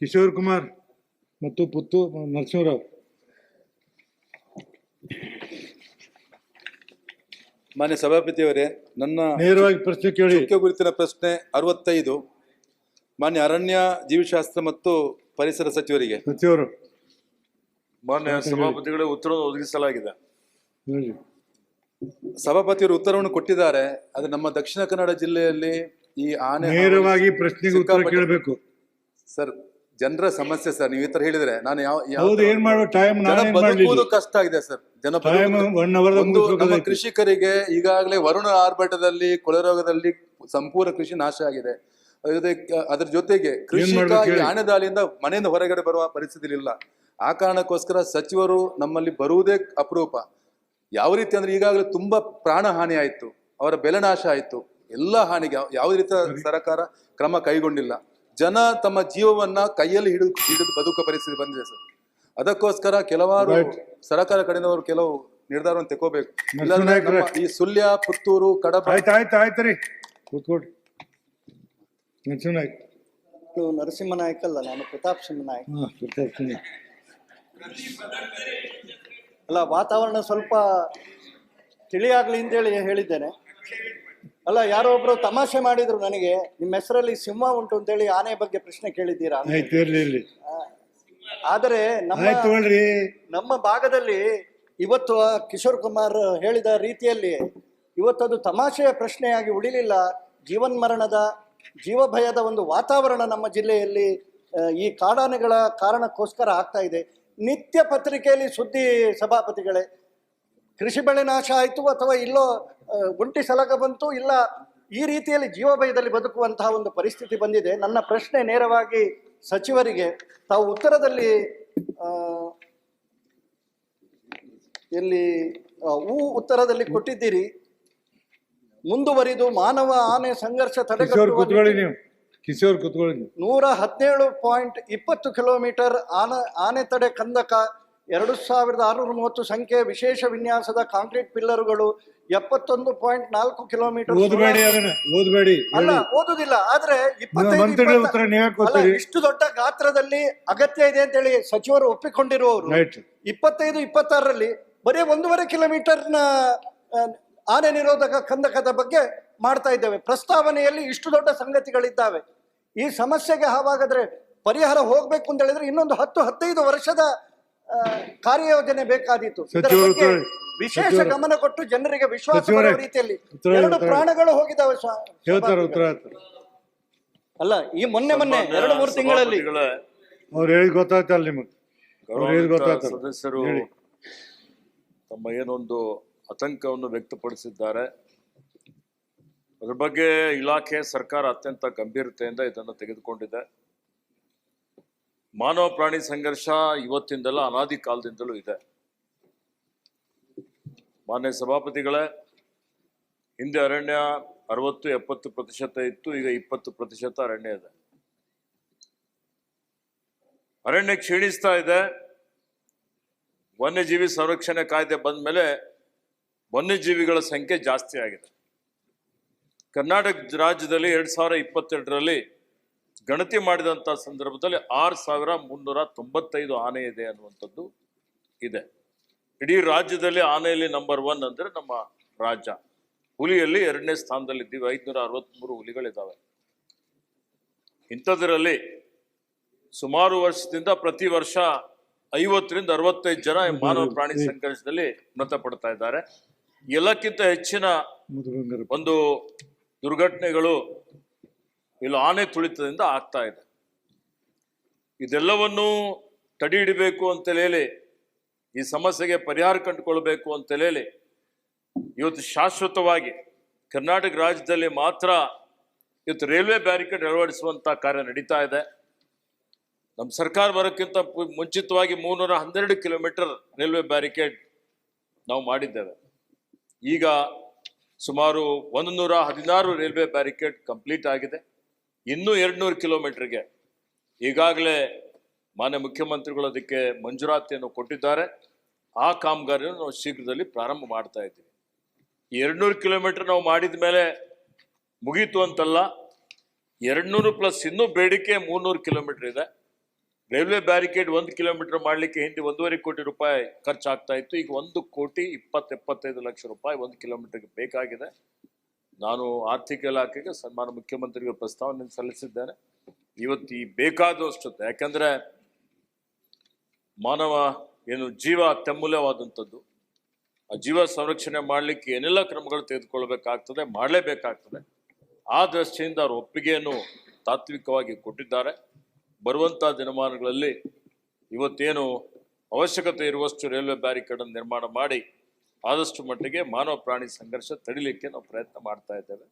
ಕಿಶೋರ್ ಕುಮಾರ್ ಮತ್ತು ಪುತ್ತು ನರಸಿಂಹರಾವ್. ಮಾನ್ಯ ಸಭಾಪತಿಯವರೇ ನನ್ನ ನೇರವಾಗಿ ಪ್ರಶ್ನೆ ಕೇಳಿ. ಮುಖ್ಯ ಗುರುತಿನ ಪ್ರಶ್ನೆ ಅರವತ್ತೈದು. ಮಾನ್ಯ ಅರಣ್ಯ ಜೀವಿಶಾಸ್ತ್ರ ಮತ್ತು ಪರಿಸರ ಸಚಿವರಿಗೆ. ಸಚಿವರು. ಮಾನ್ಯ ಸಭಾಪತಿಗಳೇ ಉತ್ತರ ಒದಗಿಸಲಾಗಿದೆ. ಸಭಾಪತಿಯವರು ಉತ್ತರವನ್ನು ಕೊಟ್ಟಿದ್ದಾರೆ ಅದು ನಮ್ಮ ದಕ್ಷಿಣ ಕನ್ನಡ ಜಿಲ್ಲೆಯಲ್ಲಿ ಈ ಆನೆ ನೇರವಾಗಿ ಪ್ರಶ್ನೆಗೆ ಉತ್ತರ ಕೇಳಬೇಕು. ಸರ್ ಜನರ ಸಮಸ್ಯೆ ಸರ್ ನೀವು ಈ ತರ ಹೇಳಿದ್ರೆ ನಾನು ಯಾವ ಹೌದು ಏನ್ ಮಾಡುವ? ಟೈಮ್ ಜನ ನಾನೇನ್ ಬದುಕುವುದು ಕಷ್ಟ ಆಗಿದೆ ಸರ್. ಜನ ಒಂದು ನಮ್ಮ ಕೃಷಿಕರಿಗೆ ಈಗಾಗಲೇ ವರುಣ ಆರ್ಭಟದಲ್ಲಿ ಕೊಳೆರೋಗದಲ್ಲಿ ಸಂಪೂರ್ಣ ಕೃಷಿ ನಾಶ ಆಗಿದೆ. ಅದ್ರ ಅದ್ರ ಜೊತೆಗೆ ಕೃಷಿಕ ಹೇಳಿ? ಮನೆಯಿಂದ ಹೊರಗಡೆ ಬರುವ ಪರಿಸ್ಥಿತಿ ಇಲ್ಲ. ಆ ಕಾರಣಕ್ಕೋಸ್ಕರ ಸಚಿವರು ನಮ್ಮಲ್ಲಿ ಬರುವುದೇ ಅಪರೂಪ. ಯಾವ ರೀತಿ ಅಂದ್ರೆ ಈಗಾಗಲೇ ತುಂಬಾ ಪ್ರಾಣ ಹಾನಿ ಆಯ್ತು. ಅವರ ಬೆಲೆ ನಾಶ ಆಯ್ತು. ಎಲ್ಲ ಹಾನಿಗೆ ಯಾವ- ರೀತಿ ರೀತಿಯ ಸರ್ಕಾರ ಕ್ರಮ ಕೈಗೊಂಡಿಲ್ಲ. ಜನ ತಮ್ಮ ಜೀವವನ್ನ ಕೈಯಲ್ಲಿ ಹಿಡಿದು ಹಿಡಿದು ಬದುಕುವ ಪರಿಸ್ಥಿತಿ ಬಂದಿದೆ ಸರ್. ಅದಕ್ಕೋಸ್ಕರ ಕೆಲವಾರು. ಸರ್ಕಾರ ಕಡೆಯಿಂದ ಕೆಲವು ನಿರ್ಧಾರವನ್ನು ನರಸಿಂಹ ಇಲ್ಲಾಂದ್ರೆ ನಮ್ಮ ಈ ಸುಳ್ಯ ಪುತ್ತೂರು ಕಡಬ ಆಯ್ತು ಆಯ್ತು ಆಯ್ತು ರೀ. ಕೂತ್ಕೊಡ್ರಿ ನರಸಿಂಹನಾಯ್ಕ ಇದು ನರಸಿಂಹನಾಯಕ್ ಅಲ್ಲ ನಾನು ಪ್ರತಾಪ್ ಸಿಂಹ ನಾಯಕ್. ಹಾ ಅಲ್ಲ ವಾತಾವರಣ ಸ್ವಲ್ಪ ತಿಳಿಯಾಗ್ಲಿ ಅಂತೇಳಿ ಹೇಳಿದ್ದೇನೆ. ಅಲ್ಲ ಯಾರೋ ಒಬ್ರು ತಮಾಷೆ ಮಾಡಿದ್ರು ನನಗೆ. ನಿಮ್ಮ ಹೆಸರಲ್ಲಿ ಸಿಂಹ ಉಂಟು ಅಂತೇಳಿ ಆನೆ ಬಗ್ಗೆ ಪ್ರಶ್ನೆ ಕೇಳಿದ್ದೀರಾ? ಅಂತ. ಆಯ್ತು ಇರ್ಲಿ ಇರ್ಲಿ. ಆದರೆ ನಮ್ಮ ಆಯ್ತು ತಗೊಳ್ರಿ. ನಮ್ಮ ಭಾಗದಲ್ಲಿ ಇವತ್ತು ಆ ಕಿಶೋರ್ ಕುಮಾರ್ ಹೇಳಿದ ರೀತಿಯಲ್ಲಿ ಇವತ್ತದು ತಮಾಷೆಯ ಪ್ರಶ್ನೆಯಾಗಿ ಉಳಿಲಿಲ್ಲ. ಜೀವನ್ಮರಣದ ಜೀವಭಯದ ಒಂದು ವಾತಾವರಣ ನಮ್ಮ ಜಿಲ್ಲೆಯಲ್ಲಿ ಆ, ಈ ಕಾಡಾನೆಗಳ ಕಾರಣಕ್ಕೋಸ್ಕರ ಆಗ್ತಾ ಇದೆ. ನಿತ್ಯ ಪತ್ರಿಕೆಯಲ್ಲಿ ಸುದ್ದಿ ಸಭಾಪತಿಗಳೇ ಕೃಷಿ ಬೆಳೆ ನಾಶ ಆಯಿತು ಅಥವಾ ಇಲ್ಲೋ ಒಂಟಿ ಸಲಗ ಬಂತು ಇಲ್ಲ ಈ ರೀತಿಯಲ್ಲಿ ಜೀವಭಯದಲ್ಲಿ ಬದುಕುವಂತಹ ಒಂದು ಪರಿಸ್ಥಿತಿ ಬಂದಿದೆ. ನನ್ನ ಪ್ರಶ್ನೆ ನೇರವಾಗಿ ಸಚಿವರಿಗೆ ತಾವು ಉತ್ತರದಲ್ಲಿ ಇಲ್ಲಿ ಊ ಉತ್ತರದಲ್ಲಿ ಕೊಟ್ಟಿದ್ದೀರಿ. ಮುಂದುವರಿದು ಮಾನವ ಆನೆ ಸಂಘರ್ಷ ತಡೆಗಟ್ಟುವ ಕಿಶೋರ್ ಕೂತ್ಕೊಳ್ಳಿ ನೂರ ಹದಿನೇಳು ಪಾಯಿಂಟ್ ಇಪ್ಪತ್ತು ಕಿಲೋಮೀಟರ್ ಆನೆ ಆನೆ ತಡೆ ಕಂದಕ ಎರಡು ಸಾವಿರದ ಆರುನೂರ ಮೂವತ್ತು ಸಂಖ್ಯೆ ವಿಶೇಷ ವಿನ್ಯಾಸದ ಕಾಂಕ್ರೀಟ್ ಪಿಲ್ಲರ್ಗಳು ಎಪ್ಪತ್ತೊಂದು ಪಾಯಿಂಟ್ ನಾಲ್ಕು ಕಿಲೋಮೀಟರ್ ಓದಬೇಡಿ ಅದನ್ನ ಓದಬೇಡಿ. ಅಲ್ಲ ಓದುದಿಲ್ಲ ಆದ್ರೆ ಇಪ್ಪತ್ತೈದು, ಮಂತ್ರಿಗಳ ಇಪ್ಪತ್ತ- ಉತ್ತರ ನೀವೇ ಅಲ್ಲ, ಕೊಡ್ತೀರಿ ಇಷ್ಟು ದೊಡ್ಡ ಗಾತ್ರದಲ್ಲಿ ಅಗತ್ಯ ಇದೆ ಅಂತ ಹೇಳಿ ಸಚಿವರು ಒಪ್ಪಿಕೊಂಡಿರುವವರು. ಇಪ್ಪತ್ತೈದು ಇಪ್ಪತ್ತಾರರಲ್ಲಿ ಬರೀ ಒಂದೂವರೆ ಕಿಲೋಮೀಟರ್ನ ನ ಆನೆ ನಿರೋಧಕ ಕಂದಕದ ಬಗ್ಗೆ ಮಾಡ್ತಾ ಇದ್ದೇವೆ. ಪ್ರಸ್ತಾವನೆಯಲ್ಲಿ ಇಷ್ಟು ದೊಡ್ಡ ಸಂಗತಿಗಳಿದ್ದಾವೆ. ಈ ಸಮಸ್ಯೆಗೆ ಹಾಗಾದ್ರೆ ಪರಿಹಾರ ಹೋಗ್ಬೇಕು ಅಂತ ಹೇಳಿದ್ರೆ ಇನ್ನೊಂದು ಹತ್ತು ಹದಿನೈದು ವರ್ಷದ ಕಾರ್ಯಯೋಜನೆ ಬೇಕಾದೀತು. ಇದರ ಸಚಿವರು ಬಗ್ಗೆ ವಿಶೇಷ ಗಮನ ಕೊಟ್ಟು ಜನರಿಗೆ ವಿಶ್ವಾಸ ಬರುವ ರೀತಿಯಲ್ಲಿ ಎರಡು ಪ್ರಾಣಗಳು ಹೋಗಿದ್ದಾವೆ ಸ್ವ- ಅಲ್ಲ ಈ ಮೊನ್ನೆ ಮೊನ್ನೆ ಎರಡು ಮೂರು ತಿಂಗಳಲ್ಲಿ ಅವ್ರು ಹೇಳಿ ಗೊತ್ತಾಯ್ತಲ್ಲ ನಿಮಗೆ? ಅವ್ರು ಹೇಳಿದ್ ಗೌರವಾನ್ವಿತ ಗೊತ್ತಾಯ್ತಲ್ಲ ಸದಸ್ಯರು ಹೇಳಿ. ತಮ್ಮ ಏನೊಂದು ಆತಂಕವನ್ನು ವ್ಯಕ್ತಪಡಿಸಿದ್ದಾರೆ. ಅದ್ರ ಬಗ್ಗೆ ಇಲಾಖೆ ಸರ್ಕಾರ ಅತ್ಯಂತ ಗಂಭೀರತೆಯಿಂದ ಇದನ್ನು ತೆಗೆದುಕೊಂಡಿದೆ. ಮಾನವ ಪ್ರಾಣಿ ಸಂಘರ್ಷ ಇವತ್ತಿಂದಲ್ಲ ಅನಾದಿ ಕಾಲದಿಂದಲೂ ಇದೆ. ಮಾನ್ಯ ಸಭಾಪತಿಗಳೇ, ಹಿಂದೆ ಅರಣ್ಯ ಅರವತ್ತು, ಎಪ್ಪತ್ತು ಪ್ರತಿಶತ ಇತ್ತು, ಈಗ ಇಪ್ಪತ್ತು ಪ್ರತಿಶತ ಅರಣ್ಯ ಇದೆ. ಅರಣ್ಯ ಕ್ಷೀಣಿಸ್ತಾ ಇದೆ. ವನ್ಯಜೀವಿ ಸಂರಕ್ಷಣೆ ಕಾಯ್ದೆ ಬಂದ ಮೇಲೆ ವನ್ಯಜೀವಿಗಳ ಸಂಖ್ಯೆ ಜಾಸ್ತಿ ಆಗಿದೆ. ಕರ್ನಾಟಕ ರಾಜ್ಯದಲ್ಲಿ ಎರಡ್ ಸಾವಿರ ಇಪ್ಪತ್ತೆರಡರಲ್ಲಿ ಗಣತಿ ಮಾಡಿದಂಥ ಸಂದರ್ಭದಲ್ಲಿ ಆರು ಸಾವಿರ ಮುನ್ನೂರ ತೊಂಬತ್ತೈದು ಆನೆ ಇದೆ ಅನ್ನುವಂಥದ್ದು ಇದೆ. ಇಡೀ ರಾಜ್ಯದಲ್ಲಿ ಆನೆಯಲ್ಲಿ ನಂಬರ್ ಒನ್ ಅಂದ್ರೆ ನಮ್ಮ ರಾಜ್ಯ. ಹುಲಿಯಲ್ಲಿ ಎರಡನೇ ಸ್ಥಾನದಲ್ಲಿ ಇದ್ದೀವಿ ಐದುನೂರ ಅರವತ್ತ್ಮೂರು ಹುಲಿಗಳಿದ್ದಾವೆ ಇಂಥದ್ರಲ್ಲಿ ಸುಮಾರು ವರ್ಷದಿಂದ ಪ್ರತಿ ವರ್ಷ ಐವತ್ತರಿಂದ ಅರವತ್ತೈದು ಜನ ಮಾನವ ಪ್ರಾಣಿ ಸಂಘರ್ಷದಲ್ಲಿ ಮೃತಪಡ್ತಾ ಇದ್ದಾರೆ. ಎಲ್ಲಕ್ಕಿಂತ ಹೆಚ್ಚಿನ ಒಂದು ದುರ್ಘಟನೆಗಳು ಇಲ್ಲಿ ಆನೆ ತುಳಿತದಿಂದ ಆಗ್ತಾ ಇದೆ. ಇದೆಲ್ಲವನ್ನೂ ತಡೆ ಹಿಡಬೇಕು ಅಂತ ಹೇಳಿ ಈ ಸಮಸ್ಯೆಗೆ ಪರಿಹಾರ ಕಂಡುಕೊಳ್ಬೇಕು ಅಂತ ಹೇಳಿ ಇವತ್ತು ಶಾಶ್ವತವಾಗಿ ಕರ್ನಾಟಕ ರಾಜ್ಯದಲ್ಲಿ ಮಾತ್ರ ಇವತ್ತು ರೈಲ್ವೆ ಬ್ಯಾರಿಕೇಡ್ ಅಳವಡಿಸುವಂಥ ಕಾರ್ಯ ನಡೀತಾ ಇದೆ. ನಮ್ಮ ಸರ್ಕಾರ ಬರೋಕ್ಕಿಂತ ಮುಂಚಿತವಾಗಿ ಮೂನ್ನೂರ ಹನ್ನೆರಡು ಕಿಲೋಮೀಟರ್ ರೈಲ್ವೆ ಬ್ಯಾರಿಕೇಡ್ ನಾವು ಮಾಡಿದ್ದೇವೆ. ಈಗ ಸುಮಾರು ಒಂದು ನೂರ ಹದಿನಾರು ರೈಲ್ವೆ ಬ್ಯಾರಿಕೇಡ್ ಕಂಪ್ಲೀಟ್ ಆಗಿದೆ. ಇನ್ನೂ ಎರಡ್ನೂರು ಕಿಲೋಮೀಟರ್ಗೆ ಈಗಾಗಲೇ ಮಾನ್ಯ ಮುಖ್ಯಮಂತ್ರಿಗಳು ಅದಕ್ಕೆ ಮಂಜೂರಾತಿಯನ್ನು ಕೊಟ್ಟಿದ್ದಾರೆ. ಆ ಕಾಮಗಾರಿಯನ್ನು ನಾವು ಶೀಘ್ರದಲ್ಲಿ ಪ್ರಾರಂಭ ಮಾಡ್ತಾ ಇದ್ದೀವಿ. ಎರಡ್ನೂರು ಕಿಲೋಮೀಟರ್ ನಾವು ಮಾಡಿದ ಮೇಲೆ ಮುಗೀತು ಅಂತಲ್ಲ, ಎರಡ್ನೂರು ಪ್ಲಸ್ ಇನ್ನೂ ಬೇಡಿಕೆ ಮೂರ್ನೂರು ಕಿಲೋಮೀಟರ್ ಇದೆ. ರೈಲ್ವೆ ಬ್ಯಾರಿಕೇಡ್ ಒಂದು ಕಿಲೋಮೀಟರ್ ಮಾಡಲಿಕ್ಕೆ ಹಿಂದೆ ಒಂದೂವರೆ ಕೋಟಿ ರೂಪಾಯಿ ಖರ್ಚಾಗ್ತಾ ಇತ್ತು. ಈಗ ಒಂದು ಕೋಟಿ ಇಪ್ಪತ್ತು ಎಪ್ಪತ್ತೈದು ಲಕ್ಷ ರೂಪಾಯಿ ಒಂದು ಕಿಲೋಮೀಟರ್ಗೆ ಬೇಕಾಗಿದೆ. ನಾನು ಆರ್ಥಿಕ ಇಲಾಖೆಗೆ ಸನ್ಮಾನ ಮುಖ್ಯಮಂತ್ರಿಗೆ ಪ್ರಸ್ತಾವನೆ ಸಲ್ಲಿಸಿದ್ದೇನೆ. ಇವತ್ತು ಈ ಬೇಕಾದಷ್ಟು ಯಾಕಂದರೆ ಮಾನವ ಏನು ಜೀವ ಅತ್ಯಮೂಲ್ಯವಾದಂಥದ್ದು. ಆ ಜೀವ ಸಂರಕ್ಷಣೆ ಮಾಡಲಿಕ್ಕೆ ಏನೆಲ್ಲ ಕ್ರಮಗಳು ತೆಗೆದುಕೊಳ್ಬೇಕಾಗ್ತದೆ, ಮಾಡಲೇಬೇಕಾಗ್ತದೆ. ಆ ದೃಷ್ಟಿಯಿಂದ ಅವರು ಒಪ್ಪಿಗೆಯನ್ನು ತಾತ್ವಿಕವಾಗಿ ಕೊಟ್ಟಿದ್ದಾರೆ. ಬರುವಂಥ ದಿನಮಾನಗಳಲ್ಲಿ ಇವತ್ತೇನು ಅವಶ್ಯಕತೆ ಇರುವಷ್ಟು ರೈಲ್ವೆ ಬ್ಯಾರಿಕೇಡನ್ನು ನಿರ್ಮಾಣ ಮಾಡಿ ಆದಷ್ಟು ಮಟ್ಟಿಗೆ ಮಾನವ ಪ್ರಾಣಿ ಸಂಘರ್ಷ ತಡಿಲಿಕ್ಕೆ ನಾವು ಪ್ರಯತ್ನ ಮಾಡ್ತಾ ಇದ್ದೇವೆ.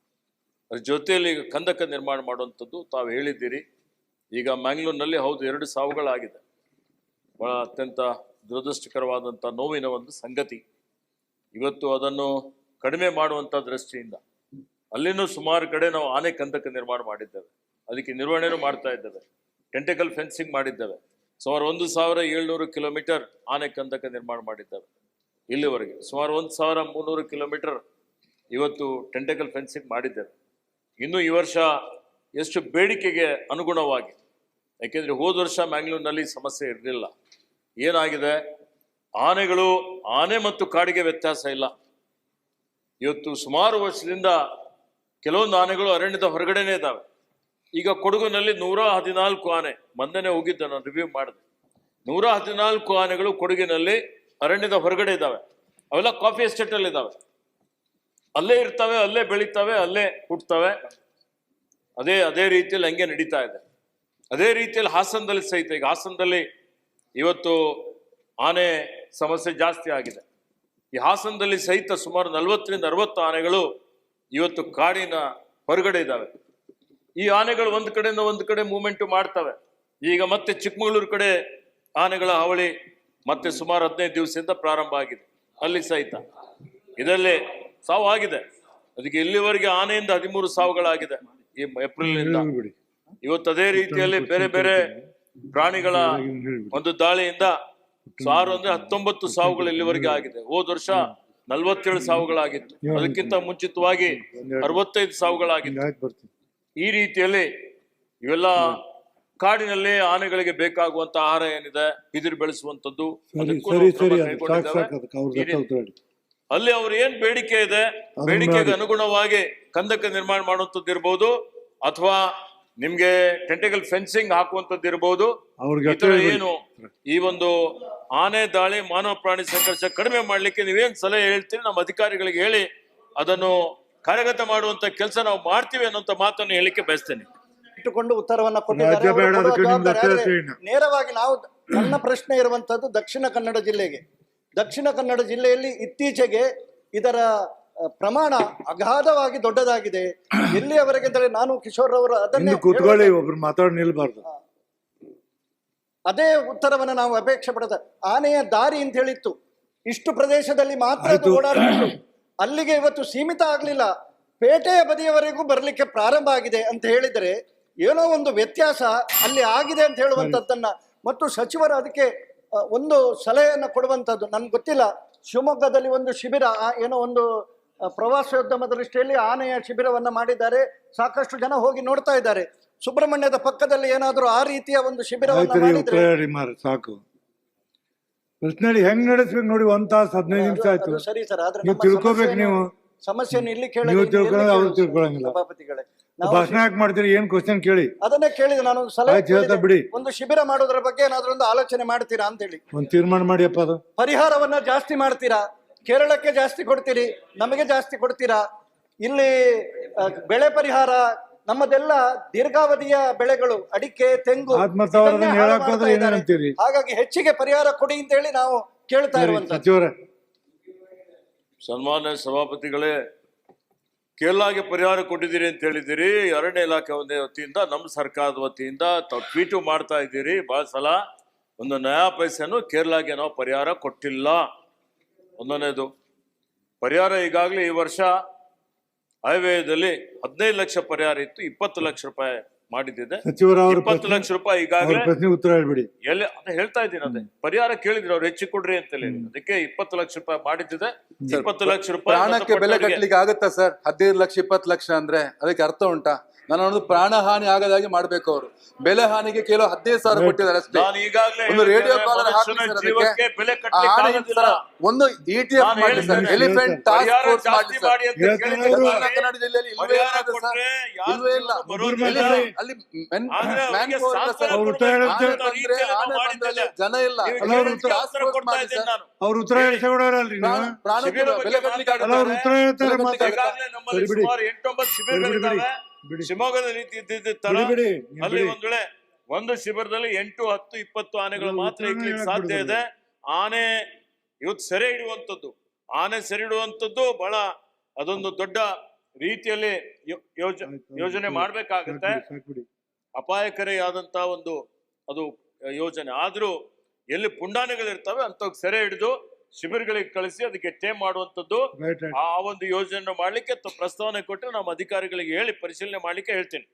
ಅದ್ರ ಜೊತೆಯಲ್ಲಿ ಈಗ ಕಂದಕ ನಿರ್ಮಾಣ ಮಾಡುವಂಥದ್ದು ತಾವು ಹೇಳಿದ್ದೀರಿ. ಈಗ ಮ್ಯಾಂಗ್ಳೂರ್ನಲ್ಲಿ ಹೌದು, ಎರಡು ಸಾವುಗಳಾಗಿದೆ. ಬಹಳ ಅತ್ಯಂತ ದುರದೃಷ್ಟಕರವಾದಂಥ ನೋವಿನ ಒಂದು ಸಂಗತಿ. ಇವತ್ತು ಅದನ್ನು ಕಡಿಮೆ ಮಾಡುವಂಥ ದೃಷ್ಟಿಯಿಂದ ಅಲ್ಲಿನೂ ಸುಮಾರು ಕಡೆ ನಾವು ಆನೆ ಕಂದಕ ನಿರ್ಮಾಣ ಮಾಡಿದ್ದೇವೆ. ಅದಕ್ಕೆ ನಿರ್ವಹಣೆನೂ ಮಾಡ್ತಾ ಇದ್ದೇವೆ. ಟೆಂಟಿಕಲ್ ಫೆನ್ಸಿಂಗ್ ಮಾಡಿದ್ದೇವೆ. ಸುಮಾರು ಒಂದು ಸಾವಿರ ಏಳ್ನೂರು ಕಿಲೋಮೀಟರ್ ಆನೆ ಕಂದಕ ನಿರ್ಮಾಣ ಮಾಡಿದ್ದೇವೆ. ಇಲ್ಲಿವರೆಗೆ. ಸುಮಾರು ಒಂದು ಸಾವಿರ ಮುನ್ನೂರು ಕಿಲೋಮೀಟರ್ ಇವತ್ತು ಟೆಂಟಕಲ್ ಫೆನ್ಸಿಂಗ್ ಮಾಡಿದ್ದೇವೆ ಇನ್ನು ಈ ವರ್ಷ ಎಷ್ಟು ಬೇಡಿಕೆಗೆ ಅನುಗುಣವಾಗಿ, ಯಾಕೆಂದರೆ ಹೋದ ವರ್ಷ ಮ್ಯಾಂಗ್ಳೂರಿನಲ್ಲಿ ಸಮಸ್ಯೆ ಇರಲಿಲ್ಲ. ಏನಾಗಿದೆ? ಆನೆಗಳು ಆನೆ ಮತ್ತು ಕಾಡಿಗೆ ವ್ಯತ್ಯಾಸ ಇಲ್ಲ. ಇವತ್ತು ಸುಮಾರು ವರ್ಷದಿಂದ ಕೆಲವೊಂದು ಆನೆಗಳು ಅರಣ್ಯದ ಹೊರಗಡೆನೇ ಇದ್ದಾವೆ. ಈಗ ಕೊಡಗುನಲ್ಲಿ ನೂರ ಹದಿನಾಲ್ಕು ಆನೆ, ಮೊನ್ನೆನೇ ಹೋಗಿದ್ದೆ, ನಾನು ರಿವ್ಯೂ ಮಾಡಿದೆ. ನೂರ ಹದಿನಾಲ್ಕು ಆನೆಗಳು ಕೊಡಗಿನಲ್ಲಿ ಅರಣ್ಯದ ಹೊರಗಡೆ ಇದ್ದಾವೆ. ಅವೆಲ್ಲ ಕಾಫಿ ಎಸ್ಟೇಟ್ ಅಲ್ಲಿ ಇದ್ದಾವೆ. ಅಲ್ಲೇ ಇರ್ತವೆ, ಅಲ್ಲೇ ಬೆಳೀತಾವೆ, ಅಲ್ಲೇ ಹುಟ್ಟುತ್ತವೆ ಅದೇ ಅದೇ ರೀತಿಯಲ್ಲಿ ಹಂಗೆ ನಡೀತಾ ಇದೆ. ಅದೇ ರೀತಿಯಲ್ಲಿ ಹಾಸನದಲ್ಲಿ ಸಹಿತ, ಈಗ ಹಾಸನದಲ್ಲಿ ಇವತ್ತು ಆನೆ ಸಮಸ್ಯೆ ಜಾಸ್ತಿ ಆಗಿದೆ. ಈ ಹಾಸನದಲ್ಲಿ ಸಹಿತ ಸುಮಾರು ನಲವತ್ತರಿಂದ ಅರವತ್ತು ಆನೆಗಳು ಇವತ್ತು ಕಾಡಿನ ಹೊರಗಡೆ ಇದ್ದಾವೆ. ಈ ಆನೆಗಳು ಒಂದು ಕಡೆಯಿಂದ ಒಂದು ಕಡೆ ಮೂವ್ಮೆಂಟ್ ಮಾಡ್ತವೆ. ಈಗ ಮತ್ತೆ ಚಿಕ್ಕಮಗಳೂರು ಕಡೆ ಆನೆಗಳ ಹಾವಳಿ ಮತ್ತೆ ಸುಮಾರು ಹದಿನೈದು ದಿವಸದಿಂದ ಪ್ರಾರಂಭ ಆಗಿದೆ. ಅಲ್ಲಿ ಸಹಿತ. ಇದರಲ್ಲಿ ಸಾವು ಆಗಿದೆ. ಅದಕ್ಕೆ ಇಲ್ಲಿವರೆಗೆ ಆನೆಯಿಂದ ಹದಿಮೂರು ಸಾವುಗಳಾಗಿದೆ ಈ ಏಪ್ರಿಲ್ ಇಂದ ಇವತ್ತು ಅದೇ ರೀತಿಯಲ್ಲಿ ಬೇರೆ ಬೇರೆ ಪ್ರಾಣಿಗಳ ಒಂದು ದಾಳಿಯಿಂದ ಸಾರು ಅಂದ್ರೆ ಹತ್ತೊಂಬತ್ತು ಸಾವುಗಳು ಇಲ್ಲಿವರೆಗೆ ಆಗಿದೆ. ಹೋದ ವರ್ಷ ನಲ್ವತ್ತೇಳು ಸಾವುಗಳಾಗಿತ್ತು. ಅದಕ್ಕಿಂತ ಮುಂಚಿತವಾಗಿ ಅರವತ್ತೈದು ಸಾವುಗಳಾಗಿತ್ತು. ಈ ರೀತಿಯಲ್ಲಿ ಇವೆಲ್ಲ ಕಾಡಿನಲ್ಲಿ ಆನೆಗಳಿಗೆ ಬೇಕಾಗುವಂತ ಆಹಾರ ಏನಿದೆ ಬಿದಿರು ಬೆಳೆಸುವಂತದ್ದು ಅಲ್ಲಿ ಅವ್ರ ಏನ್ ಬೇಡಿಕೆ ಇದೆ ಬೇಡಿಕೆಗೆ ಅನುಗುಣವಾಗಿ ಕಂದಕ ನಿರ್ಮಾಣ ಮಾಡುವಂತದ್ದು ಇರ್ಬೋದು ಅಥವಾ ನಿಮ್ಗೆ ಟೆಂಟಿಕಲ್ ಫೆನ್ಸಿಂಗ್ ಹಾಕುವಂತದ್ದು ಇರ್ಬೋದು. ಏನು ಈ ಒಂದು ಆನೆ ದಾಳಿ ಮಾನವ ಪ್ರಾಣಿ ಸಂಘರ್ಷ ಕಡಿಮೆ ಮಾಡ್ಲಿಕ್ಕೆ ನೀವೇನ್ ಸಲಹೆ ಹೇಳ್ತೀರಿ? ನಮ್ಮ ಅಧಿಕಾರಿಗಳಿಗೆ ಹೇಳಿ ಅದನ್ನು ಕಾರ್ಯಗತ ಮಾಡುವಂತ ಕೆಲಸ ನಾವು ಮಾಡ್ತೀವಿ ಅನ್ನೋಂತ ಮಾತನ್ನು ಹೇಳಿಕ್ಕೆ ಬಯಸ್ತೇನೆ. ಇಟ್ಟುಕೊಂಡು ಉತ್ತರವನ್ನ ಕೊಟ್ಟಿದ್ದಾರೆ? ನೇರವಾಗಿ ನಾವು ನನ್ನ ಪ್ರಶ್ನೆ ಇರುವಂತದ್ದು ದಕ್ಷಿಣ ಕನ್ನಡ ಜಿಲ್ಲೆಗೆ. ದಕ್ಷಿಣ ಕನ್ನಡ ಜಿಲ್ಲೆಯಲ್ಲಿ ಇತ್ತೀಚೆಗೆ ಇದರ ಪ್ರಮಾಣ ಅಗಾಧವಾಗಿ ದೊಡ್ಡದಾಗಿದೆ. ಎಲ್ಲಿಯವರೆಗೆ ಅಂದರೆ ನಾನು ಕಿಶೋರ್ ಅವರು ಅದನ್ನೇ ಕೂತ್ಕೊಳ್ಳಿ. ಒಬ್ರು ಮಾತಾಡಿ ನಿಲ್ಬಾರ್ದು. ಅದೇ ಉತ್ತರವನ್ನು ನಾವು ಅಪೇಕ್ಷೆ ಪಡೆದ. ಆನೆಯ ದಾರಿ ಅಂತ ಹೇಳಿತ್ತು. ಇಷ್ಟು ಪ್ರದೇಶದಲ್ಲಿ ಮಾತ್ರ ಓಡಾಡಬೇಕು ಅಲ್ಲಿಗೆ ಇವತ್ತು ಸೀಮಿತ ಆಗ್ಲಿಲ್ಲ. ಪೇಟೆಯ ಬದಿಯವರೆಗೂ ಬರಲಿಕ್ಕೆ ಪ್ರಾರಂಭ ಆಗಿದೆ ಅಂತ ಹೇಳಿದರೆ ಏನೋ ಒಂದು ವ್ಯತ್ಯಾಸ ಅಲ್ಲಿ ಆಗಿದೆ ಅಂತ ಹೇಳುವಂತದ್ದನ್ನ ಮತ್ತು ಸಚಿವರು ಅದಕ್ಕೆ ಒಂದು ಸಲಹೆಯನ್ನು ಕೊಡುವಂಥದ್ದು. ನನ್ಗೆ ಗೊತ್ತಿಲ್ಲ. ಶಿವಮೊಗ್ಗದಲ್ಲಿ ಒಂದು ಶಿಬಿರ ಏನೋ ಒಂದು ಪ್ರವಾಸೋದ್ಯಮ ದೃಷ್ಟಿಯಲ್ಲಿ ಆನೆಯ ಶಿಬಿರವನ್ನ ಮಾಡಿದ್ದಾರೆ. ಸಾಕಷ್ಟು ಜನ ಹೋಗಿ ನೋಡ್ತಾ ಇದ್ದಾರೆ. ಸುಬ್ರಹ್ಮಣ್ಯದ ಪಕ್ಕದಲ್ಲಿ ಏನಾದರೂ ಆ ರೀತಿಯ ಒಂದು ಶಿಬಿರವನ್ನ ಸಾಕು. ಪ್ರಶ್ನೆ ಹೆಂಗ್ ನಡೆಸ್ಬೇಕು ನೋಡಿ ಒಂದ್ ತಾಸು ಹದಿನೈದು ನಿಮಿಷ ಆಯ್ತು. ಸರಿ ಸರ್ ಆದ್ರೆ ತಿಳ್ಕೊಬೇಕು ನೀವು. ಸಮಸ್ಯೆಯನ್ನು ಇಲ್ಲಿ ಕೇಳಿ ಸಭಾಪತಿಗಳೇ. ಭಾಷಣ ಯಾಕೆ ಮಾಡ್ತೀರಿ? ಏನ್ ಕ್ವಶನ್ ಕೇಳಿ? ಅದನ್ನೇ ಕೇಳಿದೆ ನಾನು. ಸಲಹೆ ಆಯ್ತು, ಹೇಳ್ತಾ ಕೇಳಿದೆ. ಬಿಡಿ. ಒಂದು ಶಿಬಿರ ಮಾಡೋದ್ರ ಬಗ್ಗೆ ಏನಾದ್ರೂ ಒಂದು ಆಲೋಚನೆ ಮಾಡ್ತೀರಾ ಅಂತ ಹೇಳಿ. ಒಂದ್ ತೀರ್ಮಾನ ಮಾಡಿಯಪ್ಪ ಅದು. ಪರಿಹಾರವನ್ನ ಜಾಸ್ತಿ ಮಾಡ್ತೀರಾ? ಕೇರಳಕ್ಕೆ ಜಾಸ್ತಿ ಕೊಡ್ತೀರಿ? ನಮಗೆ ಜಾಸ್ತಿ ಕೊಡ್ತೀರಾ? ಇಲ್ಲಿ ಆ, ಬೆಳೆ ಪರಿಹಾರ ನಮ್ಮದೆಲ್ಲ ದೀರ್ಘಾವಧಿಯ ಬೆಳೆಗಳು ಅಡಿಕೆ ತೆಂಗು ಆತ್ಮ ತಾವು ಇದನ್ನೇ ಅದನ್ನ ಹಾಳು ಹೇಳಕ್ ಮಾಡ್ತಾ ಹೋದ್ರೆ ಇದ್ದಾರೆ. ಅಂತೀರಿ? ಹಾಗಾಗಿ ಹೆಚ್ಚಿಗೆ ಪರಿಹಾರ ಕೊಡಿ ಅಂತ ಹೇಳಿ ನಾವು ಕೇಳ್ತಾ ಇರುವಂತ ಸಚಿವರೇ. ಸನ್ಮಾನ್ಯ ಸಭಾಪತಿಗಳೇ ಕೇರಳಗೆ ಪರಿಹಾರ ಕೊಟ್ಟಿದ್ದೀರಿ ಅಂತ ಹೇಳಿದ್ದೀರಿ. ಅರಣ್ಯ ಇಲಾಖೆ ಒಂದೇ ವತಿಯಿಂದ, ನಮ್ಮ ಸರ್ಕಾರದ ವತಿಯಿಂದ ತಾವು ಟ್ವೀಟು ಮಾಡ್ತಾ ಇದ್ದೀರಿ. ಭಾಳ ಸಲ ಒಂದು ನಯಾ ಪೈಸೆಯನ್ನು ಕೇರಳಗೆ ನಾವು ಪರಿಹಾರ ಕೊಟ್ಟಿಲ್ಲ. ಒಂದನೇದು, ಪರಿಹಾರ ಈಗಾಗಲೇ ಈ ವರ್ಷ ಹೈವೇದಲ್ಲಿ ಹದಿನೈದು ಲಕ್ಷ ಪರಿಹಾರ ಇತ್ತು, ಇಪ್ಪತ್ತು ಲಕ್ಷ ರೂಪಾಯಿ ಮಾಡಿದ್ದಿದೆ. ಸಚಿವರ ಅವ್ರ ಇಪ್ಪತ್ತು ಲಕ್ಷ ರೂಪಾಯಿ ಈಗಾಗಲೇ ಪ್ರಶ್ನೆ ಉತ್ತರ ಹೇಳ್ಬಿಡಿ. ಎಲ್ಲಿ ಅದೇ ಹೇಳ್ತಾ ಇದ್ದೀನಿ ಅದೇ. ಪರಿಹಾರ ಕೇಳಿದ್ರು ಅವ್ರು ಹೆಚ್ಚು ಕೊಡ್ರಿ ಅಂತ ಹೇಳಿ ಅದಕ್ಕೆ ಇಪ್ಪತ್ತು ಲಕ್ಷ ರೂಪಾಯಿ ಮಾಡಿದ್ದಿದೆ. ಇಪ್ಪತ್ತು ಲಕ್ಷ ರೂಪಾಯಿ ಪ್ರಾಣಕ್ಕೆ ಬೆಲೆ ಕಟ್ಟಲಿಕ್ಕೆ ಆಗುತ್ತಾ ಸರ್? ಹದಿನೈದು ಲಕ್ಷ ಇಪ್ಪತ್ತು ಲಕ್ಷ ಅಂದ್ರೆ ಅದಕ್ಕೆ ಅರ್ಥ ಉಂಟಾ? ನಾನು ಅನ್ನೋದು ಪ್ರಾಣ ಹಾನಿ ಆಗದಾಗೆ ಮಾಡ್ಬೇಕು ಅವರು ಬೆಲೆ ಹಾನಿಗೆ ಕೇಳೋ ಹದಿನೈದು ಸಾವಿರ ಕೊಟ್ಟಿದ್ದಾರೆ ಅಷ್ಟೇ ನಾನು ಈಗಾಗಲೇ ಒಂದು ರೇಡಿಯೋ ಕಾಲರ್ ಹಾಕಿ ಸರ್ ಜೀವಕ್ಕೆ ಅದಕ್ಕೆ. ಬೆಲೆ ಆ ಕಟ್ಟಲಿಕ್ಕೆ ಹಾನಿ ಆಗೋದಿಲ್ಲ. ಸರ್, ಒಂದು ಇಟಿಎಫ್ ನಾನು ಮಾಡಿ ಸರ್ ಹೇಳಿದ್ದೇನೆ. ಎಲಿಫೆಂಟ್ ಟಾಸ್ಕ್ ಪರಿಹಾರ ಫೋರ್ಸ್ ಮಾಡಿ ಜಾಸ್ತಿ ಸರ್ ಮಾಡಿ ಅಂತ ಹೇಳ್ತಾರೆ ಕೇಳಿದ್ರೆ ಅವರು. ದಕ್ಷಿಣ ಕನ್ನಡ ಜಿಲ್ಲೆಯಲ್ಲಿ ಇಲ್ವೇ ಪರಿಹಾರ ಇಲ್ಲ ಅದು ಸರ್. ಕೊಟ್ರೆ ಯಾರು ಇಲ್ವೇ ಇಲ್ಲ ಜೀವನ ಬರೋದಿಲ್ಲ. ಒಬ್ಬರು ಅಲ್ಲಿ ಮೆನ್ ಆದ್ರೆ ಮ್ಯಾನ್ ಅವ್ರಿಗೆ ಪವರ್ ಇಲ್ಲ ಸರ್. ಸಾಂತ್ವನ ಅವ್ರು ಉತ್ತರ ಅಂತ ಆನೆ ಬಂದ್ರೆ ರೀತಿಯಲ್ಲಿ ಆನೆ ಮಾಡಿದ್ದೇವೆ. ಬಂದ್ರೆ ಜನ ಇಲ್ಲ ನೀವು ಅಲ್ಲ, ಅವ್ರು ಕೇಳಿದ್ದಕ್ಕೆ ಉತ್ತರ ಫೋರ್ಸ್ ಕೊಡ್ತಾ ಮಾಡಿ ಇದ್ದೇನೆ ಸರ್. ನಾನು ಅವ್ರು ಉತ್ತರ ಹೇಳ್ಕೊಡೋರಲ್ರಿ ನೀವು ಪ್ರಾಣ- ಬೆಲೆ ಕಟ್ಟಲಿಕ್ಕೆ ಮಾತಾಡ್ತಾರೆ. ಅಲ್ಲ ಅವ್ರು ಉತ್ತರ ಹೇಳ್ತಾರೆ ಮಾತಾಡ್ತಾರೆ. ಈಗಾಗಲೇ ನಮ್ಮಲ್ಲಿ ಸರಿ ಬಿಡಿ. ಸುಮಾರು ಎಂಟೊಂಬತ್ತು ಬಿಡಿ, ಬಿಡಿ, ಶಿಬಿರಗಳಿದ್ದಾವೆ ಬಿಡಿ. ಶಿವಮೊಗ್ಗದ ರೀತಿ ಇದ್ದಿದ್ದ ತರ ಅಲ್ಲಿ ಬಿಡಿ. ಒಂದ್ ವೇಳೆ ಒಂದು ಶಿಬಿರದಲ್ಲಿ ಎಂಟು ಹತ್ತು ಇಪ್ಪತ್ತು ಆನೆಗಳು ಮಾತ್ರ ಇಡ್ಲಿಕ್ಕೆ ಇಕ್ಲಿಕ್ಕೆ ಸಾಧ್ಯ ಇದೆ. ಆನೆ ಇವತ್ತು ಸೆರೆ ಹಿಡಿಯುವಂಥದ್ದು ಆನೆ ಸೆರೆ ಇಡುವಂಥದ್ದು ಬಹಳ ಅದೊಂದು ದೊಡ್ಡ ರೀತಿಯಲ್ಲಿ ಯೋಜನೆ ಮಾಡಬೇಕಾಗತ್ತೆ. ಅಪಾಯಕಾರಿಯಾದಂತಹ ಒಂದು ಅದು ಯೋಜನೆ. ಆದ್ರೂ ಎಲ್ಲಿ ಪುಂಡಾನೆಗಳಿರ್ತವೆ ಅಂತ ಸೆರೆ ಹಿಡಿದು ಶಿಬಿರಗಳಿಗೆ ಕಳಿಸಿ ಅದಕ್ಕೆ ಟೇ ಮಾಡುವಂತದ್ದು ಆ ಒಂದು ಯೋಜನೆ ಮಾಡ್ಲಿಕ್ಕೆ ಪ್ರಸ್ತಾವನೆ ಕೊಟ್ಟರೆ ನಮ್ಮ ಅಧಿಕಾರಿಗಳಿಗೆ ಹೇಳಿ ಪರಿಶೀಲನೆ ಮಾಡ್ಲಿಕ್ಕೆ ಹೇಳ್ತೀನಿ.